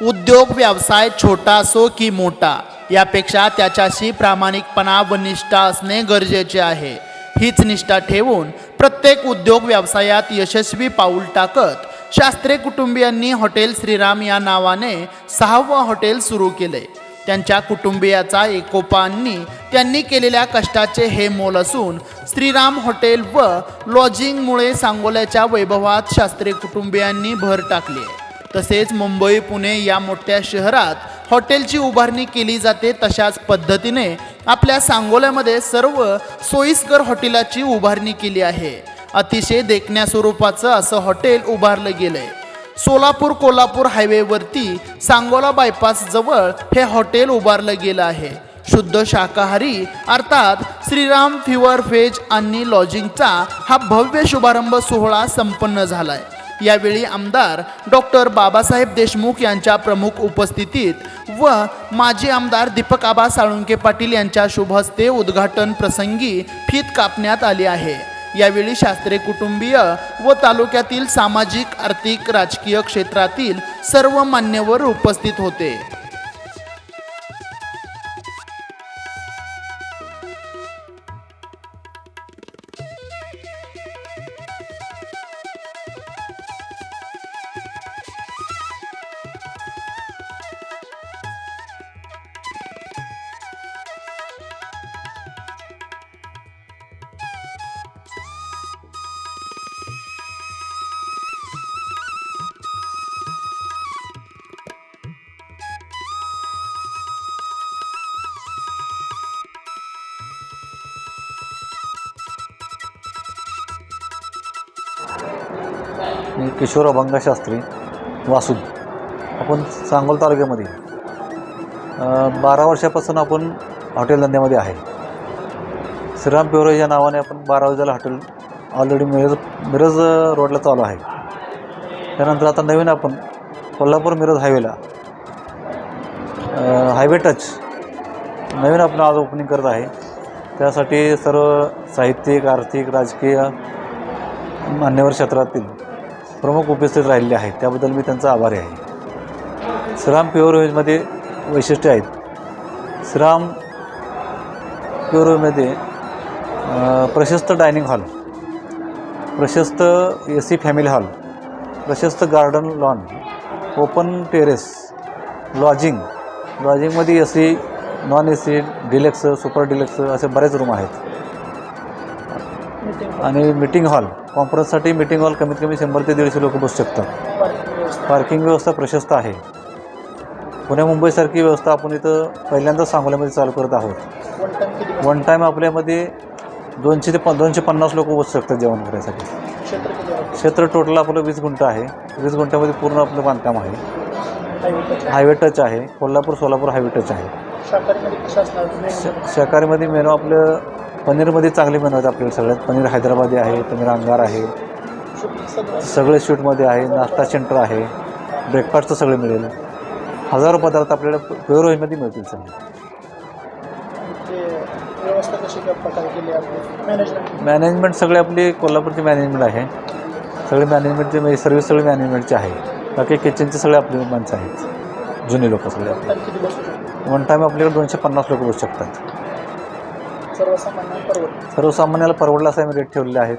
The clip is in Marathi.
उद्योग व्यवसाय छोटा असो की मोठा यापेक्षा त्याच्याशी प्रामाणिकपणा व निष्ठा असणे गरजेचे आहे. हीच निष्ठा ठेवून प्रत्येक उद्योग व्यवसायात यशस्वी पाऊल टाकत शास्त्रे कुटुंबियांनी हॉटेल श्रीराम या नावाने सहावं हॉटेल सुरू केले. त्यांच्या कुटुंबियाचा एकोपांनी त्यांनी केलेल्या कष्टाचे हे मोल असून श्रीराम हॉटेल व लॉजिंगमुळे सांगोल्याच्या वैभवात शास्त्रे कुटुंबियांनी भर टाकली आहे. तसेच मुंबई पुणे या मोठ्या शहरात हॉटेलची उभारणी केली जाते तशाच पद्धतीने आपल्या सांगोल्यामध्ये सर्व सोयीस्कर हॉटेलाची उभारणी केली आहे. अतिशय देखण्या स्वरूपाचं असं हॉटेल उभारलं गेलंय. सोलापूर कोल्हापूर हायवेवरती सांगोला बायपास जवळ हे हॉटेल उभारलं गेलं आहे. शुद्ध शाकाहारी अर्थात श्रीराम फिवर व्हेज आणि लॉजिंगचा हा भव्य शुभारंभ सोहळा संपन्न झालाय. यावेळी आमदार डॉक्टर बाबासाहेब देशमुख यांच्या प्रमुख उपस्थितीत व माजी आमदार दीपक आबा साळुंके पाटील यांच्या शुभहस्ते उद्घाटन प्रसंगी फीत कापण्यात आली आहे. यावेळी शास्त्रे कुटुंबीय व तालुक्यातील सामाजिक आर्थिक राजकीय क्षेत्रातील सर्व मान्यवर उपस्थित होते. मी किशोर अभंग शास्त्री वासुद आपण सांगोल तालुक्यामध्ये बारा वर्षापासून आपण हॉटेल धंद्यामध्ये आहे. श्रीराम प्युअर या नावाने आपण बारा वर्षाला हॉटेल ऑलरेडी मिरज मिरज रोडला चालू आहे. त्यानंतर आता नवीन आपण कोल्हापूर मिरज हायवेला हायवे टच नवीन आपण आज ओपनिंग करत आहे. त्यासाठी सर्व साहित्यिक आर्थिक राजकीय मान्यवर क्षेत्रातील प्रमुख उपस्थित राहिलेले आहेत. त्याबद्दल मी त्यांचा आभारी आहे. श्रीराम प्युअर वेजमध्ये वैशिष्ट्य आहेत. श्रीराम प्युअर वेजमध्ये प्रशस्त डायनिंग हॉल प्रशस्त ए सी फॅमिली हॉल प्रशस्त garden lawn open terrace lodging लॉजिंगमध्ये A C non A C deluxe super deluxe असे बरेच रूम आहेत. आणि मिटिंग हॉल कॉन्फरन्ससाठी मिटिंग हॉल कमीत कमी शंभर ते दीडशे लोक बसू शकतात. पार्किंग व्यवस्था प्रशस्त आहे. पुणे मुंबईसारखी व्यवस्था आपण इथं पहिल्यांदाच सांगोल्यामध्ये चालू करत आहोत. वन टाईम आपल्यामध्ये दोनशे ते प दोनशे पन्नास लोक बसू शकतात जेवण करायसाठी. क्षेत्र टोटल आपलं वीस गुंठ आहे. वीस गुंठ्यामध्ये पूर्ण आपलं बांधकाम आहे. हायवे टच आहे. कोल्हापूर सोलापूर हायवे टच आहे. शाकाहारीमध्ये मेनू आपलं पनीरमध्ये चांगले बनवतात आहेत आपल्याला सगळ्यात. पनीर हैदराबादी आहे पनीर अंगार आहे. सगळे स्वीटमध्ये आहे नाश्ता सेंटर आहे. ब्रेकफास्टचं सगळं मिळेल. हजारो पदार्थ आपल्याला प्युअर वेजमध्ये मिळतील सगळे. मॅनेजमेंट सगळे आपली कोल्हापूरची मॅनेजमेंट आहे. सगळे मॅनेजमेंटचे म्हणजे सर्व्हिस सगळे मॅनेजमेंटचे आहे. बाकी किचनचे सगळे आपले माणसं आहेत. जुने लोक सगळे आपले. वन टाईम आपल्याकडे दोनशे पन्नास लोक बसू शकतात. सर्वसामान्य परवडत सर्वसामान्याला परवडला असा आम्ही रेट ठेवलेले आहेत.